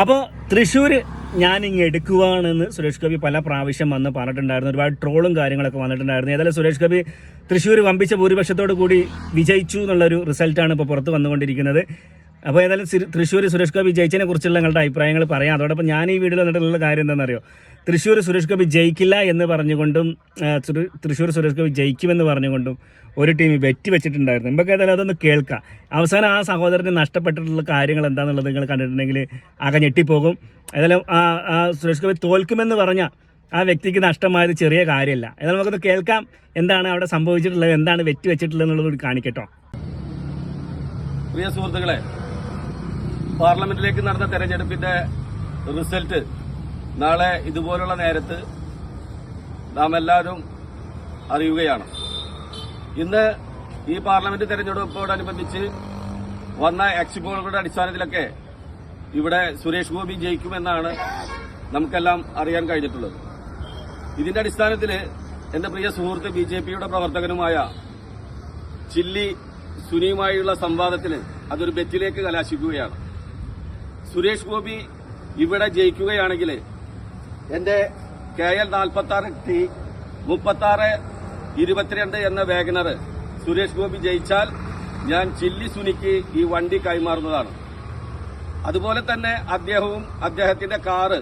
അപ്പോൾ തൃശ്ശൂർ ഞാൻ ഇങ്ങ് എടുക്കുവാണെന്ന് സുരേഷ് ഗോപി പല പ്രാവശ്യം വന്ന് പറഞ്ഞിട്ടുണ്ടായിരുന്നു. ഒരുപാട് ട്രോളും കാര്യങ്ങളൊക്കെ വന്നിട്ടുണ്ടായിരുന്നു. ഏതായാലും സുരേഷ് ഗോപി തൃശ്ശൂർ വമ്പിച്ച ഭൂരിപക്ഷത്തോടു കൂടി വിജയിച്ചു എന്നുള്ളൊരു റിസൾട്ടാണ് ഇപ്പോൾ പുറത്ത് വന്നുകൊണ്ടിരിക്കുന്നത്. അപ്പോൾ ഏതായാലും തൃശ്ശൂർ സുരേഷ് ഗോപി ജയിച്ചതിനെ കുറിച്ചുള്ള നിങ്ങളുടെ അഭിപ്രായങ്ങൾ പറയാം. അതോടൊപ്പം ഞാൻ ഈ വീഡിയോയിൽ വന്നിട്ടുള്ള കാര്യം എന്താണെന്നറിയോ? തൃശ്ശൂർ സുരേഷ് ഗോപി ജയിക്കില്ല എന്ന് പറഞ്ഞുകൊണ്ടും തൃശ്ശൂർ സുരേഷ് ഗോപി ജയിക്കുമെന്ന് പറഞ്ഞുകൊണ്ടും ഒരു ടീം വെറ്റി വെച്ചിട്ടുണ്ടായിരുന്നു. നമുക്ക് ഏതായാലും അതൊന്ന് കേൾക്കാം. അവസാനം ആ സഹോദരന് നഷ്ടപ്പെട്ടിട്ടുള്ള കാര്യങ്ങൾ എന്താണെന്നുള്ളത് നിങ്ങൾ കണ്ടിട്ടുണ്ടെങ്കിൽ ആകെ ഞെട്ടിപ്പോകും. ഏതായാലും ആ സുരേഷ് ഗോപി തോൽക്കുമെന്ന് പറഞ്ഞാൽ ആ വ്യക്തിക്ക് നഷ്ടമായത് ചെറിയ കാര്യമല്ല. ഏതായാലും നമുക്കൊന്ന് കേൾക്കാം. എന്താണ് അവിടെ സംഭവിച്ചിട്ടുള്ളത്? എന്താണ് വെറ്റി വെച്ചിട്ടുള്ളത് എന്നുള്ളത് കാണിക്കട്ടോ. പ്രിയ സുഹൃത്തുക്കളെ പാർലമെന്റിലേക്ക് നടന്ന തെരഞ്ഞെടുപ്പിന്റെ റിസൾട്ട് നാളെ ഇതുപോലുള്ള നേരത്ത് നാം എല്ലാവരും അറിയുകയാണ്. ഇന്ന് ഈ പാർലമെന്റ് തെരഞ്ഞെടുപ്പോടനുബന്ധിച്ച് വന്ന എക്സിബോളുകളുടെ അടിസ്ഥാനത്തിലൊക്കെ ഇവിടെ സുരേഷ് ഗോപി ജയിക്കുമെന്നാണ് നമുക്കെല്ലാം അറിയാൻ കഴിഞ്ഞിട്ടുള്ളത്. ഇതിന്റെ അടിസ്ഥാനത്തിൽ എന്റെ പ്രിയ സുഹൃത്ത് ബി ജെ പിയുടെ പ്രവർത്തകനുമായ ചില്ലി സുനിയുമായുള്ള സംവാദത്തിന് അതൊരു ബെറ്റിലേക്ക് കലാശിക്കുകയാണ്. സുരേഷ് ഗോപി ഇവിടെ ജയിക്കുകയാണെങ്കിൽ എന്റെ കെ എൽ നാൽപ്പത്തി ആറ് ടി മുപ്പത്തി ആറ് ഇരുപത്തിരണ്ട് എന്ന വേഗനർ സുരേഷ് ഗോപി ജയിച്ചാൽ ഞാൻ ചില്ലി സുനിക്ക് ഈ വണ്ടി കൈമാറുന്നതാണ്. അതുപോലെ തന്നെ അദ്ദേഹവും അദ്ദേഹത്തിന്റെ കാറ്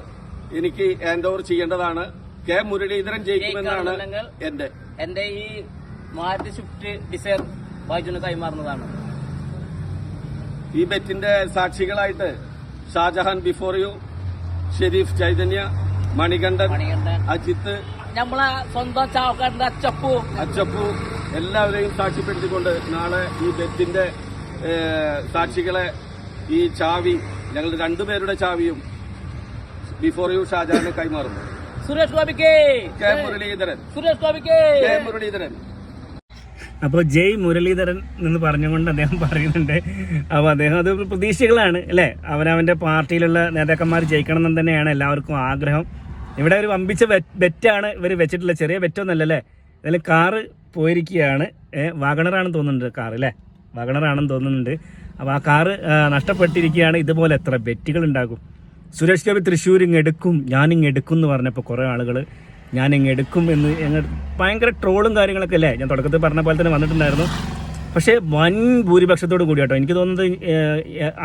എനിക്ക് ഹാൻഡ് ഓവർ ചെയ്യേണ്ടതാണ്. കെ മുരളീധരൻ ജയിക്കുമെന്നാണ് എന്റെ എന്റെ ഈ മാരുതി സ്വിഫ്റ്റ് ഡിസയർ വായിച്ചിന് കൈമാറുന്നതാണ്. ഈ ബെറ്റിന്റെ സാക്ഷികളായിട്ട് ഷാജഹാൻ ബിഫോർ യു ഷെരീഫ് ചൈതന്യ മണികണ്ഠൻ അജിത്ത് നമ്മളെ സ്വന്തം ചാവക്കാരന്റെ അച്ചപ്പു. അച്ചപ്പു എല്ലാവരെയും സാക്ഷ്യപ്പെടുത്തിക്കൊണ്ട് നാളെ ഈ ബെത്തിന്റെ സാക്ഷികളെ ഈ ചാവി ഞങ്ങൾ രണ്ടുപേരുടെ ചാവിയും ബിഫോർ യു ഷാജഹാന് കൈമാറുന്നു. സുരേഷ് ഗോപിക്ക്. കെ മുരളീധരൻ. സുരേഷ് ഗോപിക്ക്. കെ മുരളീധരൻ. അപ്പോൾ ജയ് മുരളീധരൻ എന്ന് പറഞ്ഞുകൊണ്ട് അദ്ദേഹം പറയുന്നുണ്ട്. അപ്പോൾ അദ്ദേഹം അത് പ്രതീക്ഷകളാണ് അല്ലേ? അവനവന്റെ പാർട്ടിയിലുള്ള നേതാക്കന്മാർ ജയിക്കണം എന്ന് തന്നെയാണ് എല്ലാവർക്കും ആഗ്രഹം. ഇവിടെ ഒരു വമ്പിച്ച ബെറ്റാണ് ഇവർ വെച്ചിട്ടുള്ള ചെറിയ ബെറ്റൊന്നല്ല അല്ലേ? അതിൽ കാറ് പോയിരിക്കുകയാണ്. വാഗണറാണെന്ന് തോന്നുന്നുണ്ട് കാർ അല്ലേ? വാഗണറാണെന്ന് തോന്നുന്നുണ്ട്. അപ്പോൾ ആ കാറ് നഷ്ടപ്പെട്ടിരിക്കുകയാണ്. ഇതുപോലെ എത്ര ബെറ്റുകൾ ഉണ്ടാകും സുരേഷ് ഗോപി തൃശ്ശൂർ ഇങ്ങെടുക്കും ഞാനിങ്ങ് എടുക്കും എന്ന് പറഞ്ഞപ്പോൾ കുറേ ആളുകൾ ഞാൻ ഇങ്ങ് എടുക്കും എന്ന് ഞങ്ങൾ ഭയങ്കര ട്രോളും കാര്യങ്ങളൊക്കെ അല്ലേ? ഞാൻ തുടക്കത്തിൽ പറഞ്ഞ പോലെ തന്നെ വന്നിട്ടുണ്ടായിരുന്നു. പക്ഷേ വൻ ഭൂരിപക്ഷത്തോട് കൂടി കേട്ടോ. എനിക്ക് തോന്നുന്നത്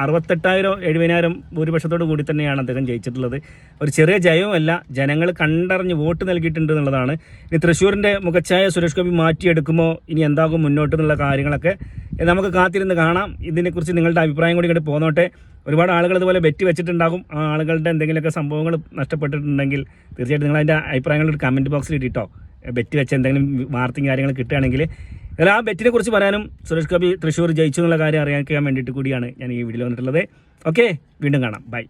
അറുപത്തെട്ടായിരം എഴുപതിനായിരം ഭൂരിപക്ഷത്തോട് കൂടി തന്നെയാണ് അദ്ദേഹം ജയിച്ചിട്ടുള്ളത്. ഒരു ചെറിയ ജയവുമല്ല ജനങ്ങൾ കണ്ടറിഞ്ഞ് വോട്ട് നൽകിയിട്ടുണ്ട് എന്നുള്ളതാണ്. ഇനി തൃശ്ശൂരിന്റെ മുഖച്ഛായ സുരേഷ് ഗോപി മാറ്റിയെടുക്കുമോ? ഇനി എന്താകും മുന്നോട്ട് എന്നുള്ള കാര്യങ്ങളൊക്കെ നമുക്ക് കാത്തിരുന്ന് കാണാം. ഇതിനെക്കുറിച്ച് നിങ്ങളുടെ അഭിപ്രായം കൂടി ഇങ്ങോട്ട് പോന്നോട്ടെ. ഒരുപാട് ആളുകൾ ഇതുപോലെ ബെറ്റ് വെച്ചിട്ടുണ്ടാകും. ആ ആളുകളുടെ എന്തെങ്കിലുമൊക്കെ സംഭവങ്ങൾ നഷ്ടപ്പെട്ടിട്ടുണ്ടെങ്കിൽ തീർച്ചയായിട്ടും നിങ്ങൾ അതിന്റെ അഭിപ്രായങ്ങൾ ഒരു കമന്റ് ബോക്സിൽ ഇട്ടിട്ടോ. ബെറ്റ് വെച്ച് എന്തെങ്കിലും വാർത്തയും കാര്യങ്ങൾ കിട്ടുകയാണെങ്കിൽ. എന്നാൽ ആ ബെറ്റിനെ കുറിച്ച് പറയാനും സുരേഷ് ഗോപി തൃശ്ശൂർ ജയിച്ചു എന്നുള്ള കാര്യം അറിയാൻ വേണ്ടിയിട്ട് കൂടിയാണ് ഞാൻ ഈ വീഡിയോ വന്നിട്ടുള്ളത്. ഓക്കെ വീണ്ടും കാണാം. ബൈ